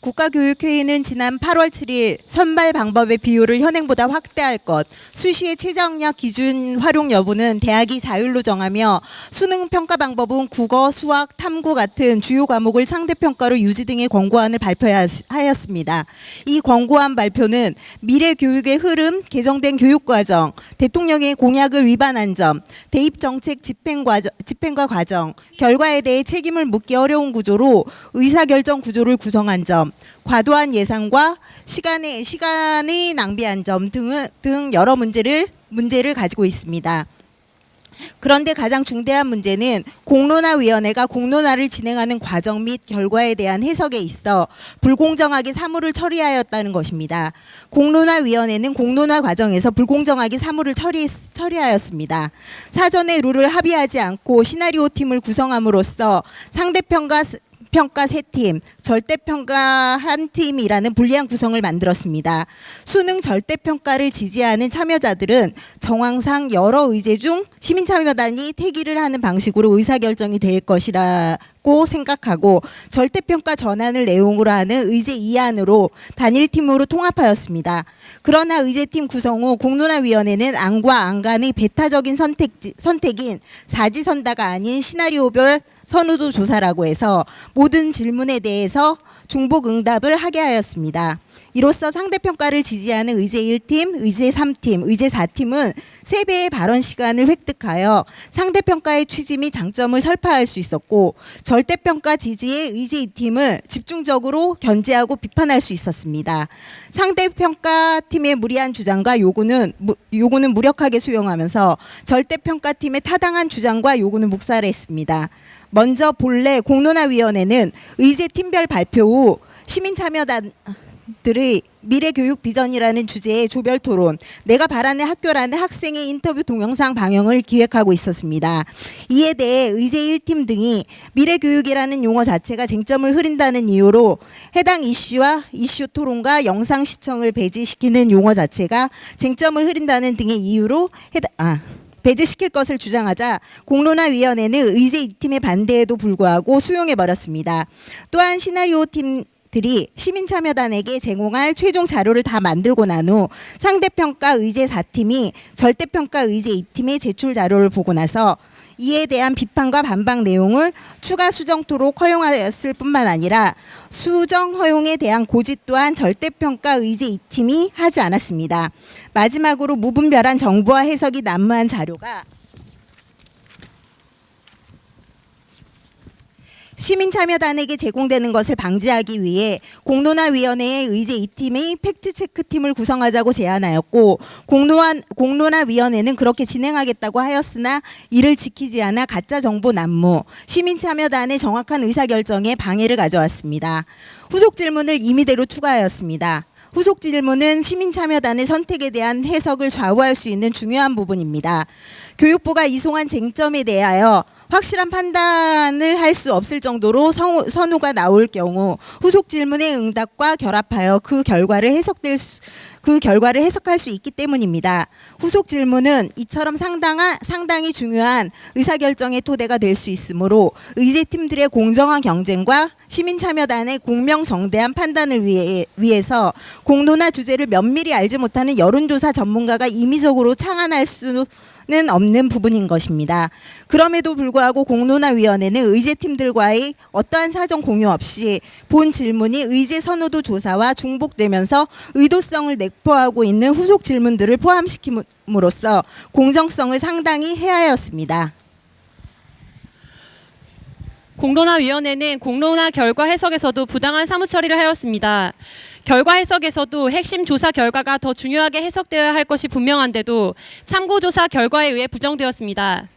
국가교육회의는 지난 8월 7일 선발 방법의 비율을 현행보다 확대할 것, 수시의 최저학력 기준 활용 여부는 대학이 자율로 정하며 수능 평가 방법은 국어, 수학, 탐구 같은 주요 과목을 상대평가로 유지 등의 권고안을 발표하였습니다. 이 권고안 발표는 미래 교육의 흐름, 개정된 교육과정, 대통령의 공약을 위반한 점, 대입 정책 집행 과정, 집행과 과정, 결과에 대해 책임을 묻기 어려운 구조로 의사결정 구조를 구성한 점, 과도한 예산과 시간의 시간이 낭비한 점 등을 등 여러 문제를 문제를 가지고 있습니다. 그런데 가장 중대한 문제는 공론화위원회가 공론화를 진행하는 과정 및 결과에 대한 해석에 있어 불공정하게 사무를 처리하였다는 것입니다. 공론화위원회는 공론화 과정에서 불공정하게 사무를 처리, 처리하였습니다. 사전에 룰을 합의하지 않고 시나리오 팀을 구성함으로써 상대평가 평가 세 팀, 절대 평가 한 팀이라는 불리한 구성을 만들었습니다. 수능 절대 평가를 지지하는 참여자들은 정황상 여러 의제 중 시민 참여단이 태기를 하는 방식으로 의사 결정이 될 것이라고 생각하고 절대 평가 전환을 내용으로 하는 의제 이안으로 단일 팀으로 통합하였습니다. 그러나 의제팀 구성 후 공론화위원회는 안과 안 간의 배타적인 선택 선택인 사지선다가 아닌 시나리오별 선호도 조사라고 해서 모든 질문에 대해서 중복 응답을 하게 하였습니다. 이로써 상대평가를 지지하는 의제 1팀, 의제 3팀, 의제 4팀은 3배의 발언 시간을 획득하여 상대평가의 취지 및 장점을 설파할 수 있었고 절대평가 지지의 의제 2팀을 집중적으로 견제하고 비판할 수 있었습니다. 상대평가 팀의 무리한 주장과 요구는 무, 요구는 무력하게 수용하면서 절대평가 팀의 타당한 주장과 요구는 묵살했습니다. 먼저 본래 공론화위원회는 의제 팀별 발표 후 시민 참여단 들의 미래 교육 비전이라는 주제의 조별 토론, 내가 바라는 학교라는 학생의 인터뷰 동영상 방영을 기획하고 있었습니다. 이에 대해 의제 1팀 등이 미래 교육이라는 용어 자체가 쟁점을 흐린다는 이유로 해당 이슈와 이슈 토론과 영상 시청을 배제시키는 용어 자체가 쟁점을 흐린다는 등의 이유로 해당 아 배제시킬 것을 주장하자 공론화위원회는 의제 2팀의 반대에도 불구하고 수용해 버렸습니다. 또한 시나리오 팀 들이 시민참여단에게 제공할 최종 자료를 다 만들고 난 후 상대평가 의제 4팀이 절대평가 의제 2팀의 제출 자료를 보고 나서 이에 대한 비판과 반박 내용을 추가 수정토록 허용하였을 뿐만 아니라 수정 허용에 대한 고지 또한 절대평가 의제 2팀이 하지 않았습니다. 마지막으로 무분별한 정보와 해석이 난무한 자료가 시민참여단에게 제공되는 것을 방지하기 위해 공론화위원회의 의제 2팀의 팩트체크팀을 구성하자고 제안하였고 공론화, 공론화위원회는 그렇게 진행하겠다고 하였으나 이를 지키지 않아 가짜 정보 난무, 시민참여단의 정확한 의사결정에 방해를 가져왔습니다. 후속 질문을 임의대로 추가하였습니다. 후속 질문은 시민참여단의 선택에 대한 해석을 좌우할 수 있는 중요한 부분입니다. 교육부가 이송한 쟁점에 대하여 확실한 판단을 할 수 없을 정도로 성- 선호가 나올 경우 후속 질문의 응답과 결합하여 그 결과를 해석될 수, 그 결과를 해석할 수 있기 때문입니다. 후속 질문은 이처럼 상당한 상당히 중요한 의사결정의 토대가 될 수 있으므로 의제팀들의 공정한 경쟁과 시민참여단의 공명정대한 판단을 위해, 위해서 공론화 주제를 면밀히 알지 못하는 여론조사 전문가가 임의적으로 창안할 수는 없는 부분인 것입니다. 그럼에도 불구하고 공론화위원회는 의제팀들과의 어떠한 사전 공유 없이 본 질문이 의제 선호도 조사와 중복되면서 의도성을 내포하고 있는 후속 질문들을 포함시킴으로써 공정성을 상당히 해하였습니다. 공론화위원회는 공론화 결과 해석에서도 부당한 사무 처리를 하였습니다. 결과 해석에서도 핵심 조사 결과가 더 중요하게 해석되어야 할 것이 분명한데도 참고조사 결과에 의해 부정되었습니다.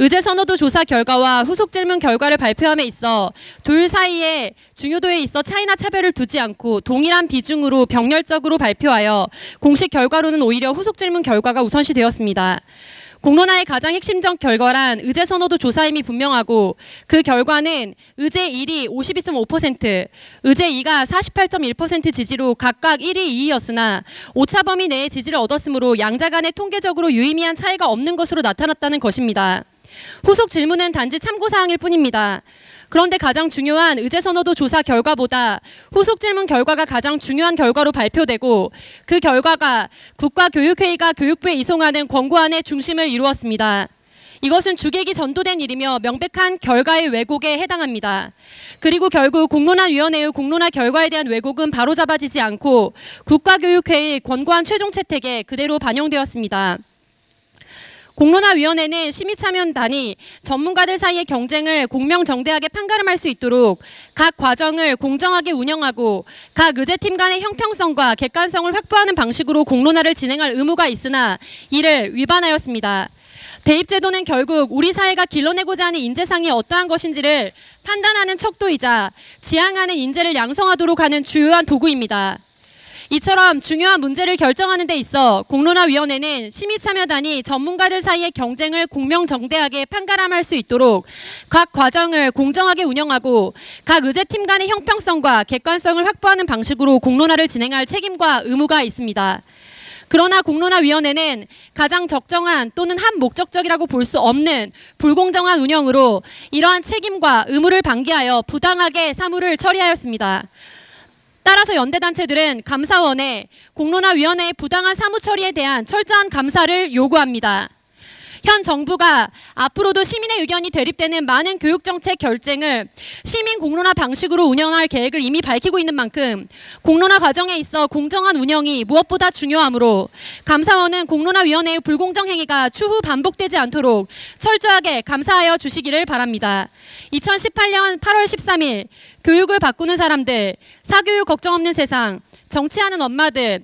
의제 선호도 조사 결과와 후속 질문 결과를 발표함에 있어 둘 사이에 중요도에 있어 차이나 차별을 두지 않고 동일한 비중으로 병렬적으로 발표하여 공식 결과로는 오히려 후속 질문 결과가 우선시 되었습니다. 공론화의 가장 핵심적 결과란 의제 선호도 조사임이 분명하고 그 결과는 의제 1이 52.5%, 의제 2가 48.1% 지지로 각각 1위, 2위였으나 오차 범위 내의 지지를 얻었으므로 양자 간에 통계적으로 유의미한 차이가 없는 것으로 나타났다는 것입니다. 후속 질문은 단지 참고 사항일 뿐입니다. 그런데 가장 중요한 의제 선호도 조사 결과보다 후속 질문 결과가 가장 중요한 결과로 발표되고 그 결과가 국가교육회의가 교육부에 이송하는 권고안의 중심을 이루었습니다. 이것은 주객이 전도된 일이며 명백한 결과의 왜곡에 해당합니다. 그리고 결국 공론화위원회의 공론화 결과에 대한 왜곡은 바로잡아지지 않고 국가교육회의 권고안 최종 채택에 그대로 반영되었습니다. 공론화위원회는 심의참여단이 전문가들 사이의 경쟁을 공명정대하게 판가름할 수 있도록 각 과정을 공정하게 운영하고 각 의제팀 간의 형평성과 객관성을 확보하는 방식으로 공론화를 진행할 의무가 있으나 이를 위반하였습니다. 대입제도는 결국 우리 사회가 길러내고자 하는 인재상이 어떠한 것인지를 판단하는 척도이자 지향하는 인재를 양성하도록 하는 주요한 도구입니다. 이처럼 중요한 문제를 결정하는 데 있어 공론화위원회는 심의참여단이 전문가들 사이의 경쟁을 공명정대하게 판가름할 수 있도록 각 과정을 공정하게 운영하고 각 의제팀 간의 형평성과 객관성을 확보하는 방식으로 공론화를 진행할 책임과 의무가 있습니다. 그러나 공론화위원회는 가장 적정한 또는 한 목적적이라고 볼 수 없는 불공정한 운영으로 이러한 책임과 의무를 방기하여 부당하게 사무를 처리하였습니다. 따라서 연대단체들은 감사원에 공론화위원회의 부당한 사무 처리에 대한 철저한 감사를 요구합니다. 현 정부가 앞으로도 시민의 의견이 대립되는 많은 교육정책 결정을 시민 공론화 방식으로 운영할 계획을 이미 밝히고 있는 만큼 공론화 과정에 있어 공정한 운영이 무엇보다 중요하므로 감사원은 공론화위원회의 불공정 행위가 추후 반복되지 않도록 철저하게 감사하여 주시기를 바랍니다. 2018년 8월 13일 교육을 바꾸는 사람들, 사교육 걱정 없는 세상, 정치하는 엄마들,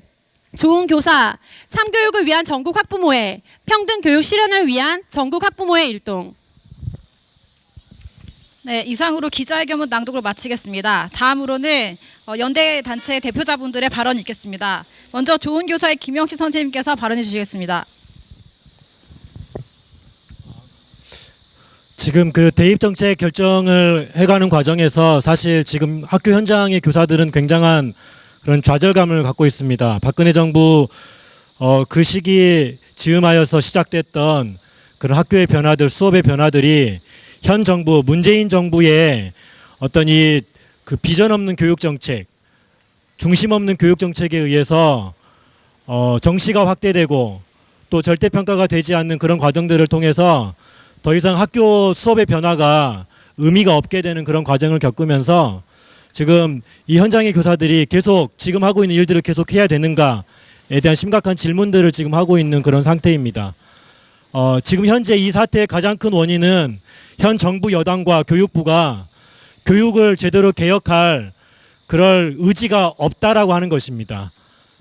좋은 교사, 참교육을 위한 전국 학부모회, 평등 교육 실현을 위한 전국 학부모회 일동. 네, 이상으로 기자회견문 낭독을 마치겠습니다. 다음으로는 어, 연대 단체 대표자분들의 발언 읽겠습니다. 먼저 좋은 교사의 김영식 선생님께서 발언해 주시겠습니다. 지금 그 대입 정책 결정을 해가는 과정에서 사실 지금 학교 현장의 교사들은 굉장한 그런 좌절감을 갖고 있습니다. 박근혜 정부 어, 그 시기 즈음하여서 시작됐던 그런 학교의 변화들, 수업의 변화들이 현 정부, 문재인 정부의 어떤 이 그 비전 없는 교육 정책, 중심 없는 교육 정책에 의해서 어, 정시가 확대되고 또 절대 평가가 되지 않는 그런 과정들을 통해서 더 이상 학교 수업의 변화가 의미가 없게 되는 그런 과정을 겪으면서 지금 이 현장의 교사들이 계속 지금 하고 있는 일들을 계속 해야 되는가에 대한 심각한 질문들을 지금 하고 있는 그런 상태입니다. 어, 지금 현재 이 사태의 가장 큰 원인은 현 정부 여당과 교육부가 교육을 제대로 개혁할 그럴 의지가 없다라고 하는 것입니다.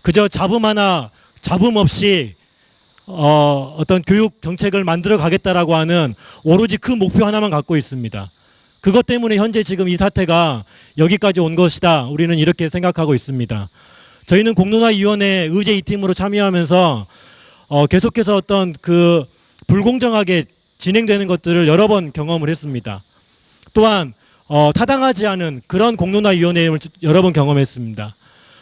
그저 잡음 하나 잡음 없이 어, 어떤 교육 정책을 만들어 가겠다라고 하는 오로지 그 목표 하나만 갖고 있습니다. 그것 때문에 현재 지금 이 사태가 여기까지 온 것이다. 우리는 이렇게 생각하고 있습니다. 저희는 공론화위원회 의제 2팀으로 참여하면서 어, 계속해서 어떤 그 불공정하게 진행되는 것들을 여러 번 경험을 했습니다. 또한 어, 타당하지 않은 그런 공론화위원회를 여러 번 경험했습니다.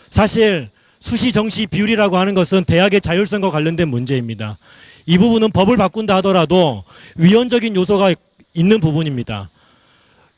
사실 수시 정시 비율이라고 하는 것은 대학의 자율성과 관련된 문제입니다. 이 부분은 법을 바꾼다 하더라도 위헌적인 요소가 있는 부분입니다.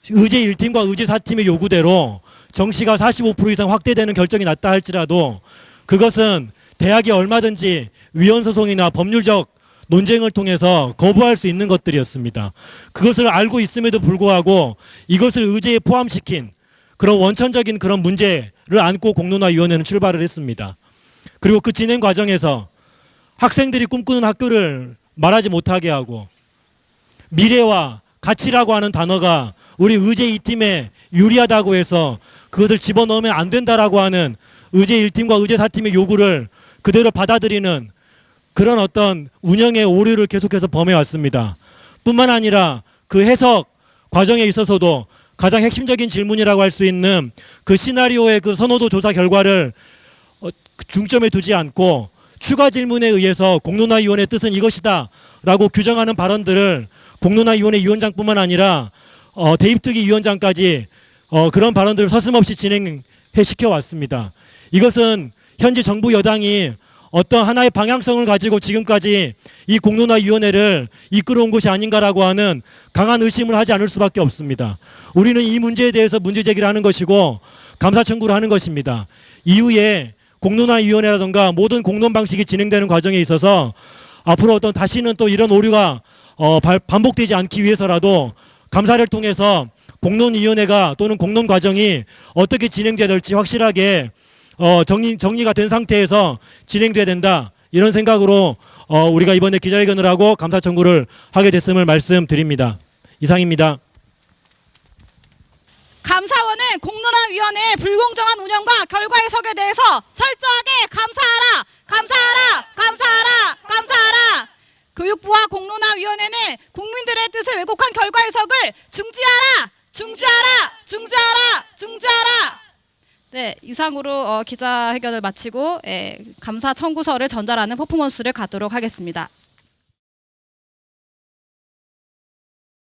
의제 1팀과 의제 4팀의 요구대로 정시가 45% 이상 확대되는 결정이 났다 할지라도 그것은 대학이 얼마든지 위헌 소송이나 법률적 논쟁을 통해서 거부할 수 있는 것들이었습니다. 그것을 알고 있음에도 불구하고 이것을 의제에 포함시킨 그런 원천적인 그런 문제를 안고 공론화위원회는 출발을 했습니다. 그리고 그 진행 과정에서 학생들이 꿈꾸는 학교를 말하지 못하게 하고 미래와 가치라고 하는 단어가 우리 의제 2팀에 유리하다고 해서 그것을 집어넣으면 안 된다라고 하는 의제 1팀과 의제 4팀의 요구를 그대로 받아들이는 그런 어떤 운영의 오류를 계속해서 범해왔습니다. 뿐만 아니라 그 해석 과정에 있어서도 가장 핵심적인 질문이라고 할 수 있는 그 시나리오의 그 선호도 조사 결과를 어, 중점에 두지 않고 추가 질문에 의해서 공론화위원회 뜻은 이것이다 라고 규정하는 발언들을 공론화위원회 위원장뿐만 아니라 어, 대입특위 위원장까지 어, 그런 발언들을 서슴없이 진행해 시켜 왔습니다. 이것은 현재 정부 여당이 어떤 하나의 방향성을 가지고 지금까지 이 공론화위원회를 이끌어온 것이 아닌가라고 하는 강한 의심을 하지 않을 수밖에 없습니다. 우리는 이 문제에 대해서 문제 제기를 하는 것이고 감사 청구를 하는 것입니다. 이후에 공론화위원회라든가 모든 공론 방식이 진행되는 과정에 있어서 앞으로 어떤 다시는 또 이런 오류가 어, 발- 반복되지 않기 위해서라도 감사를 통해서 공론위원회가 또는 공론 과정이 어떻게 진행돼야 될지 확실하게 어, 정리, 정리가 된 상태에서 진행돼야 된다. 이런 생각으로 어, 우리가 이번에 기자회견을 하고 감사 청구를 하게 됐음을 말씀드립니다. 이상입니다. 감사원은 공론화위원회의 불공정한 운영과 결과 해석에 대해서 철저하게 감사하라, 감사하라, 감사하라. 교육부와 공론화위원회는 국민들의 뜻을 왜곡한 결과 해석을 중지하라, 중지하라, 중지하라, 중지하라. 네, 이상으로 어, 기자회견을 마치고 예, 감사 청구서를 전달하는 퍼포먼스를 갖도록 하겠습니다.